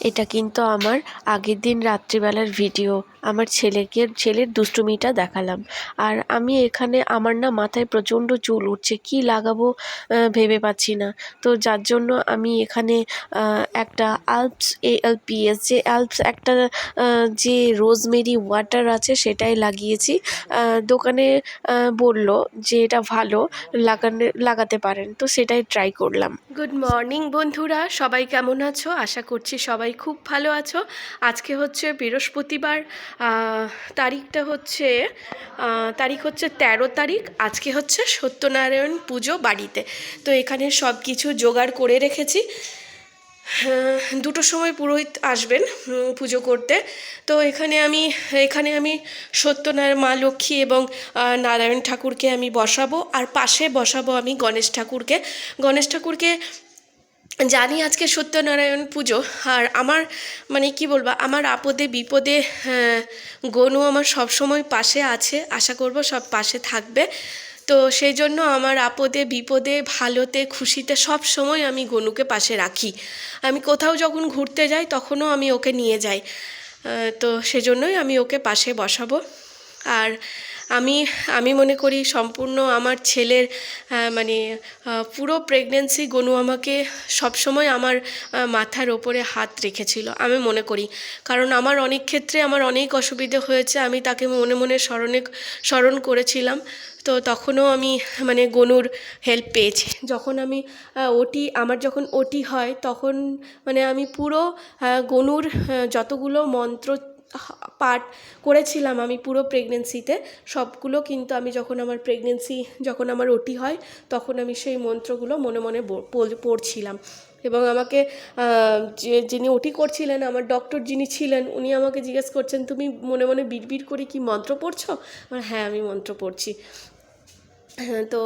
এটা কিন্তু আমার আগের দিন রাত্রিবেলার ভিডিও আমার ছেলেকে, ছেলের দুষ্টুমিটা দেখালাম। আর আমি এখানে, আমার না মাথায় প্রচণ্ড চুল উঠছে, কী লাগাবো ভেবে পাচ্ছি না। তো যার জন্য আমি এখানে একটা Alps A L P S, যে আলপস একটা যে রোজমেরি ওয়াটার আছে সেটাই লাগিয়েছি। দোকানে বলল যে এটা ভালো লাগানে, লাগাতে পারেন। তো সেটাই ট্রাই করলাম। গুড মর্নিং বন্ধুরা, সবাই কেমন আছো? আশা করছি সবাই খুব ভালো আছো। আজকে হচ্ছে বৃহস্পতিবার তারিখটা হচ্ছে তারিখ হচ্ছে তেরো তারিখ আজকে হচ্ছে সত্যনারায়ণ পুজো বাড়িতে। তো এখানে সব কিছু জোগাড় করে রেখেছি। হ্যাঁ, দুটোর সময় পুরোহিত আসবেন পুজো করতে। তো এখানে আমি এখানে আমি সত্যনারায়ণ মা লক্ষ্মী এবং নারায়ণ ঠাকুরকে আমি বসাবো। আর পাশে বসাবো আমি গণেশ ঠাকুরকে। গণেশ ঠাকুরকে জানি আজকে সত্যনারায়ণ পুজো আর আমার মানে কি বলব আমার আপদে বিপদে হ্যাঁ, গনু আমার সব সময় পাশে আছে আশা করব সব পাশে থাকবে। তো সেই জন্য আমার আপদে বিপদে ভালোতে খুশিতে সব সময় আমি গনুকে পাশে রাখি। আমি কোথাও যখন ঘুরতে যাই তখনও আমি ওকে নিয়ে যাই। তো সেজন্যই আমি ওকে পাশে বসাবো। আর আমি আমি মনে করি সম্পূর্ণ আমার ছেলের মানে পুরো প্রেগনেন্সি গনু আমাকে সবসময় আমার মাথার ওপরে হাত রেখেছিল। আমি মনে করি। কারণ আমার অনেক ক্ষেত্রে আমার অনেক অসুবিধে হয়েছে। আমি তাকে মনে মনে স্মরণে, স্মরণ করেছিলাম। তো তখনও আমি মানে গনুর হেল্প পেয়েছি। যখন আমি ওটি, আমার যখন ওটি হয়, তখন মানে আমি পুরো গনুর যতগুলো মন্ত্র পাঠ করেছিলাম আমি পুরো প্রেগনেন্সিতে সবগুলো কিন্তু আমি যখন আমার প্রেগনেন্সি যখন আমার ওটি হয়, তখন আমি সেই মন্ত্রগুলো মনে মনে পড়ছিলাম। এবং আমাকে যে, যিনি ওটি করছিলেন, আমার ডক্টর যিনি ছিলেন, উনি আমাকে জিজ্ঞেস করছেন, তুমি মনে মনে বিড়বিড় করে কি মন্ত্র পড়ছো? হ্যাঁ আমি মন্ত্র পড়ছি। হ্যাঁ তো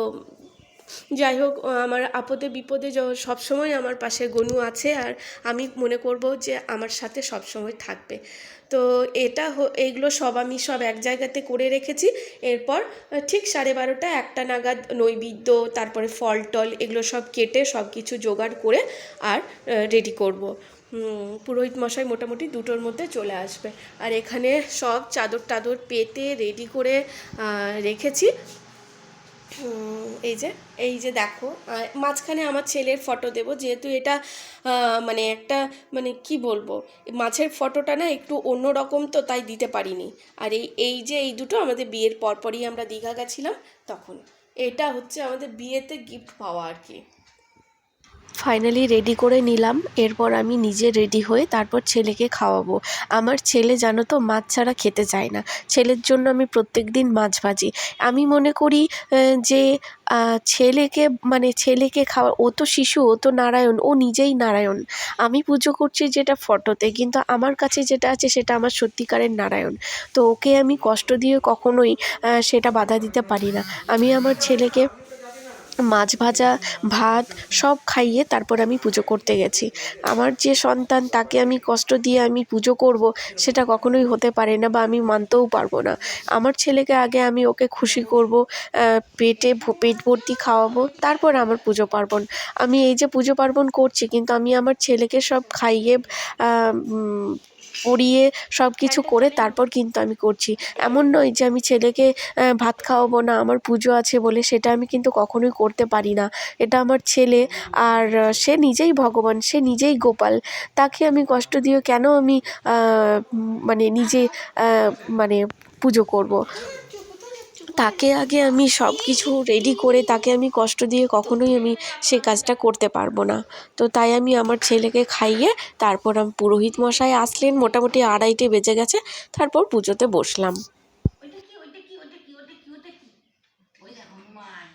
যাই হোক আমার আপদে বিপদে সবসময় আমার পাশে গনু আছে, আর আমি মনে করব যে আমার সাথে সবসময় থাকবে। তো এটা এইগুলো সব আমি সব এক জায়গাতে করে রেখেছি। এরপর ঠিক সাড়ে বারোটা একটা নাগাদ নৈবেদ্য, তারপরে ফল টল এগুলো সব কেটে সব কিছু জোগাড় করে আর রেডি করব। পুরোহিত মশাই মোটামুটি দুটোর মধ্যে চলে আসবে। আর এখানে সব চাদর টাদর পেতে রেডি করে রেখেছি। এই যে এই যে দেখো মাঝখানে আমার ছেলের ফটো দেব, যেহেতু এটা মানে একটা মানে কি বলব, মাছের ফটোটা না একটু অন্য রকম তো তাই দিতে পারিনি। আর এই এই যে এই দুটো আমাদের বিয়ের পরপরই আমরা দীঘা গেছিলাম, তখন। এটা হচ্ছে আমাদের বিয়েতে গিফট পাওয়া আর কি। ফাইনালি রেডি করে নিলাম। এরপর আমি নিজে রেডি হয়ে তারপর ছেলেকে খাওয়াবো। আমার ছেলে জানো তো মাছ ছাড়া খেতে চায় না। ছেলের জন্য আমি প্রত্যেক দিন মাছ ভাজি। আমি মনে করি যে ছেলেকে মানে ছেলেকে খাওয়া, ও তো শিশু, ও তো নারায়ণ, ও নিজেই নারায়ণ। আমি পুজো করছি যেটা ফটোতে, কিন্তু আমার কাছে যেটা আছে সেটা আমার সত্যিকারের নারায়ণ। তো ওকে আমি কষ্ট দিয়ে কখনোই সেটা বাধা দিতে পারি না। আমি আমার ছেলেকে মাছ ভাজা, ভাত সব খাইয়ে তারপর আমি পুজো করতে গেছি। আমার যে সন্তান, তাকে আমি কষ্ট দিয়ে আমি পুজো করব, সেটা কখনোই হতে পারে না বা আমি মানতেও পারব না। আমার ছেলেকে আগে আমি ওকে খুশি করব পেটে পেট ভর্তি খাওয়াবো, তারপর আমার পুজো পার্বণ। আমি এই যে পুজো পার্বণ করছি, কিন্তু আমি আমার ছেলেকে সব খাইয়ে পরিয়ে সব কিছু করে তারপর কিন্তু আমি করছি। এমন নয় যে আমি ছেলেকে ভাত খাওয়াবো না, আমার পুজো আছে বলে সেটা আমি কিন্তু কখনোই করতে পারি না। এটা আমার ছেলে আর সে নিজেই ভগবান, সে নিজেই গোপাল। তাকে আমি কষ্ট দিয়ে কেন আমি মানে নিজে মানে পুজো করব? তাকে আগে আমি সব কিছু রেডি করে, তাকে আমি কষ্ট দিয়ে কখনোই আমি সে কাজটা করতে পারব না। তো তাই আমি আমার ছেলেকে খাইয়ে তারপর আমি পুরোহিত মশাই আসলেন, মোটামুটি আড়াইটে বেজে গেছে, তারপর পুজোতে বসলাম ওইটা কি ওইটা কি ওইটা কি ওইটা কি ওইটা কি ওই দেখ হনুমান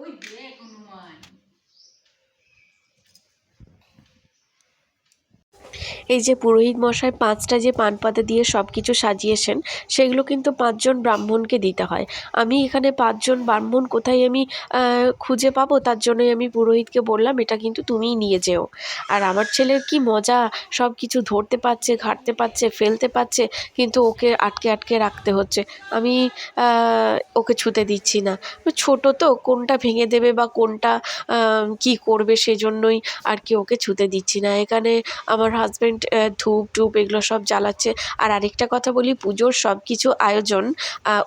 ওই দেখ হনুমান এই যে পুরোহিত মশাই পাঁচটা যে পান পাতা দিয়ে সব কিছু সাজিয়েছেন, সেগুলো কিন্তু পাঁচজন ব্রাহ্মণকে দিতে হয়। আমি এখানে পাঁচজন ব্রাহ্মণ কোথায় আমি খুঁজে পাবো? তার জন্যই আমি পুরোহিতকে বললাম, এটা কিন্তু তুমিই নিয়ে যেও। আর আমার ছেলের কি মজা সব কিছু ধরতে পারছে, ঘাঁটতে পারছে, ফেলতে পারছে, কিন্তু ওকে আটকে আটকে রাখতে হচ্ছে। আমি ওকে ছুতে দিচ্ছি না। ছোট তো, কোনটা ভেঙে দেবে বা কোনটা কি করবে সেজন্যই আর কি ওকে ছুতে দিচ্ছি না। এখানে আমার হাজব্যান্ড হাজব্যান্ড ধূপ টুপ এগুলো সব জ্বালাচ্ছে। আর আরেকটা কথা বলি, পুজোর সব কিছু আয়োজন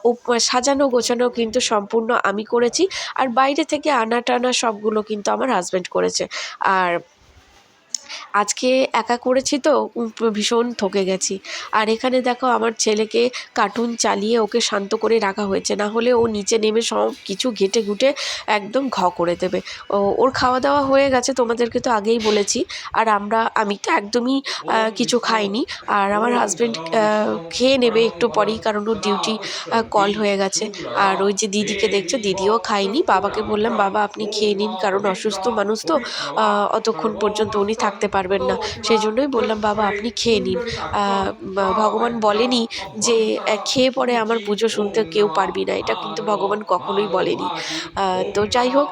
ও সাজানো গোছানো কিন্তু সম্পূর্ণ আমি করেছি। আর বাইরে থেকে আনা টানা সবগুলো কিন্তু আমার হাজব্যান্ড করেছে। আর আজকে একা করেছি তো ভীষণ থকে গেছি। আর এখানে দেখো আমার ছেলেকে কার্টুন চালিয়ে ওকে শান্ত করে রাখা হয়েছে, না হলে ও নিচে নেমে সব কিছু ঘেটে ঘুটে একদম ঘ করে দেবে। ওর খাওয়া দাওয়া হয়ে গেছে, তোমাদেরকে তো আগেই বলেছি। আর আমরা, আমি তো একদমই কিছু খাইনি। আর আমার হাজব্যান্ড খেয়ে নেবে একটু পরেই কারণ ওর ডিউটি কল হয়ে গেছে। আর ওই যে দিদিকে দেখছ, দিদিও খায়নি। বাবাকে বললাম, বাবা, আপনি খেয়ে নিন, কারণ অসুস্থ মানুষ তো। অতক্ষণ পর্যন্ত উনি থাকতে পারবেন না। সেই জন্যই বললাম, বাবা, আপনি খেয়ে নিন। ভগবান বলেনি যে খেয়ে পরে আমার পুজো শুনতে কেউ পারবি না। এটা কিন্তু ভগবান কখনোই বলেনি। তো যাই হোক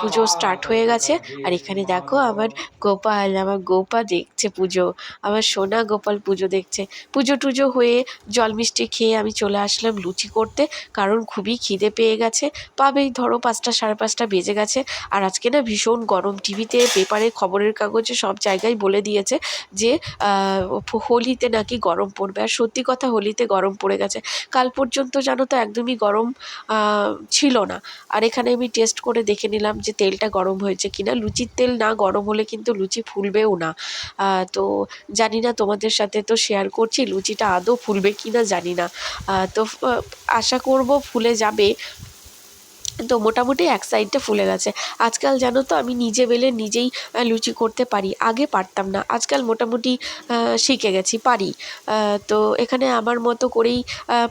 পুজো স্টার্ট হয়ে গেছে। আর এখানে দেখো, আমার গোপাল, আমার গোপা দেখছে পুজো। আমার সোনা গোপাল পুজো দেখছে। পুজো টুজো হয়ে জল মিষ্টি খেয়ে আমি চলে আসলাম লুচি করতে। কারণ খুবই খিদে পেয়ে গেছে। পাবেই, ধরো পাঁচটা সাড়ে পাঁচটা বেজে গেছে। আর আজকে না ভীষণ গরম। টিভিতে পেপারে, খবরের কাগজে সব জায়গায় বলে দিয়েছে যে হোলিতে নাকি গরম পড়বে। আর সত্যি কথা হোলিতে গরম পড়ে গেছে। কাল পর্যন্ত জানো তো একদমই গরম ছিল না। আর এখানে আমি টেস্ট করে দেখে নিলাম যে তেলটা গরম হয়েছে কিনা। লুচির তেল না গরম হলে কিন্তু লুচি ফুলবেও না। তো জানি না তোমাদের সাথে তো শেয়ার করছি, লুচিটা আদৌ ফুলবে কি না জানি না। তো আশা করব ফুলে যাবে। তো মোটামুটি এক সাইডটা ফুলে গেছে। আজকাল জানো তো আমি নিজে বেলে নিজেই লুচি করতে পারি। আগে পারতাম না। আজকাল মোটামুটি শিখে গেছি, পারি। তো এখানে আমার মতো করেই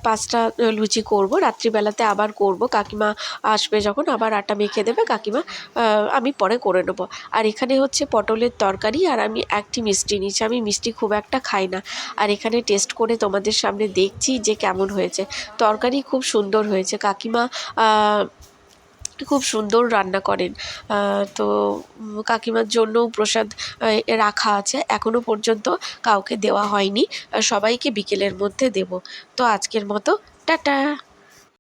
পাঁচটা লুচি করব। রাত্রিবেলাতে আবার করব। কাকিমা আসবে যখন আবার আটা মেখে দেবে। কাকিমা আমি পরে করে নেব। আর এখানে হচ্ছে পটলের তরকারি আর আমি একটি মিষ্টি নিচ্ছি আমি মিষ্টি খুব একটা খাই না। আর এখানে টেস্ট করে তোমাদের সামনে দেখছি যে কেমন হয়েছে। তরকারি খুব সুন্দর হয়েছে। কাকিমা খুব সুন্দর রান্না করেন। তো কাকিমার জন্যও প্রসাদ রাখা আছে। এখনও পর্যন্ত কাউকে দেওয়া হয়নি। সবাইকে বিকেলের মধ্যে দেব। তো আজকের মতো, টাটা!